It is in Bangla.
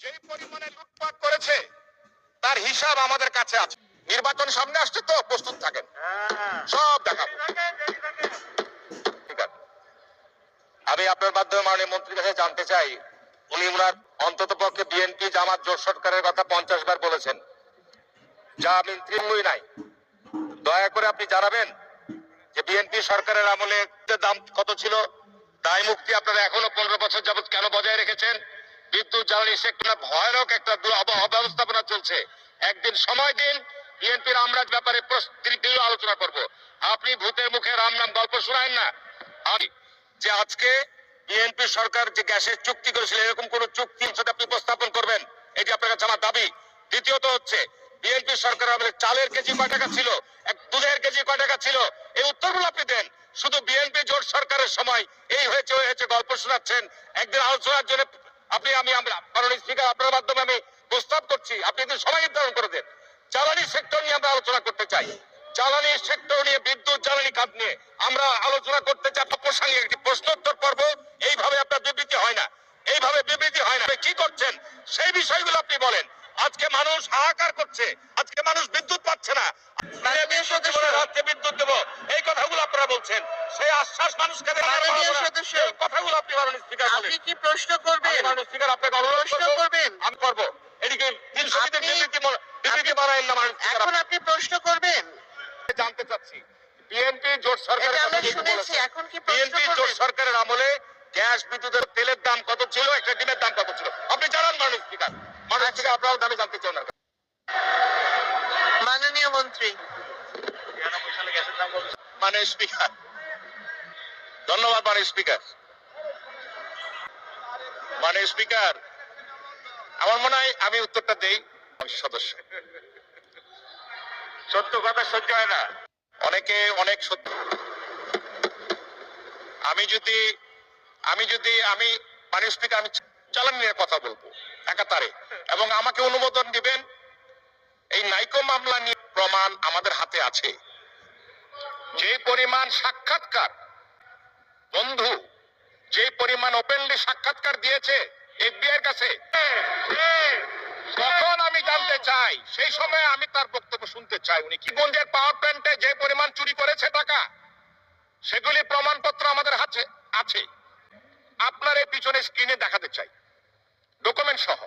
যেই পরিমাণে লুটপাট করেছে তার হিসাব আমাদের কাছে আছে। নির্বাচন সামনে আসছে তো প্রস্তুত থাকেন। সব দেখাবো। ঠিক আছে। আমি আপনার মাধ্যমে মাননীয় মন্ত্রীর কাছে জানতে চাই উনি ওনার অন্তত পক্ষে বিএনপি জামাত জোট সরকারের কথা পঞ্চাশ বার বলেছেন। যা আমি তৃণমূল নাই। দয়া করে আপনি জানাবেন যে বিএনপি সরকারের আমলে দাম কত ছিল দায় মুক্তি আপনারা এখনও পনেরো বছর যাবৎ কেন বজায় রেখেছেন? বিদ্যুৎ জ্বালানি সেক্টর ভয়ানক একটা অব্যবস্থাপনা চলছে। একদিন সময় দিন, বিএনপির আমরা ব্যাপারে প্রস্তুতি আলোচনা করব। আপনি ভূতের মুখে রাম নাম গল্প শোনায় না। আমি যে আজকে বিএনপি সরকার যে গ্যাসের চুক্তি করেছিল, এরকম কোন চুক্তি সাথে আপনি উপস্থাপন করবেন, এটি আপনার কাছে আমার দাবি। দ্বিতীয়ত হচ্ছে, বিএনপি সরকার আমাদের চালের কেজি কয় টাকা ছিল? এক দুধের কেজি কয় টাকা ছিল? এই উত্তরগুলো আপনি দেন। শুধু বিএনপি জোট সরকারের সময় এই হয়েছে হয়েছে, গল্প শোনাচ্ছেন। একদিন আলোচনার জন্য আপনি আমি আমরা মাননীয় স্পিকার আপনার মাধ্যমে আমি প্রস্তাব করছি আপনি একদিন সময় নির্ধারণ করে দেন। জ্বালানি সেক্টর নিয়ে আমরা আলোচনা করতে চাই। জ্বালানি সেক্টর নিয়ে বিদ্যুৎ জ্বালানি খাত নিয়ে আমরা আলোচনা করতে চাই প্রসঙ্গে একটি প্রশ্নোত্তর পর্ব এইভাবে আপনার বিবৃতি হয় না। এইভাবে বিবৃতি হয় না। কি করছেন? সেই বিষয়গুলো আপনি বলেন। আজকে মানুষ হাহাকার করছে। আজকে মানুষ বিদ্যুৎ পাচ্ছে না। রাত্রে বিদ্যুৎ দেবো। এই কথাগুলো আপনারা বলছেন। সেই আশ্বাস মানুষকে কথাগুলো আপনি মাননীয় স্পিকার আপনি কি প্রশ্ন করবেন? মাননীয় স্পিকার আপনাকে অনুরোধ করবেন? আমি করব। এদিকে তিনশো বিবৃতি মনে- না মাননীয় স্পিকার এখন আপনি প্রশ্ন করবেন? জানতে চাচ্ছি বিএনপি জোট সরকারের এটা আমরা কথা যেহেতু শুনেছি, বলেছেন, এখন কি বিএনপি জোট সরকারের আমলে গ্যাস বিদ্যুতের তেলের দাম কত ছিল? একটা ডিমের দাম কত ছিল? আপনি জানান মাননীয় স্পিকার। মাননীয় আচ্ছা। স্পিকার আপনার দামে জানতে মাননীয় মন্ত্রী। মাননীয় স্পিকার ধন্যবাদ মাননীয় স্পিকার। মাননীয় স্পিকার, আমার মনে হয় আমি উত্তরটা দেই সদস্য। সত্য কথা সহ্য হয় না। অনেকে অনেক সত্য। আমি যদি আমি যদি, আমি মাননীয় স্পিকার, আমি চালান নিয়ে কথা বলব, একাতারে। এবং আমাকে অনুমোদন দিবেন, এই নাইকো মামলা নিয়ে প্রমাণ আমাদের হাতে আছে। যে পরিমাণ সাক্ষাৎকার বন্ধু যে পরিমাণ ওপেনলি সাক্ষাৎকার দিয়েছে এফবিআই কাছে, তখন আমি জানতে চাই, সেই সময় আমি তার বক্তব্য শুনতে চাই। উনি কি গঞ্জের পাওয়ার প্ল্যান্টে যে পরিমাণ চুরি করেছে টাকা, সেগুলি প্রমাণপত্র আমাদের হাতে আছে। আপনার এই পিছনে স্ক্রিনে দেখাতে চাই। ডকুমেন্ট সহ।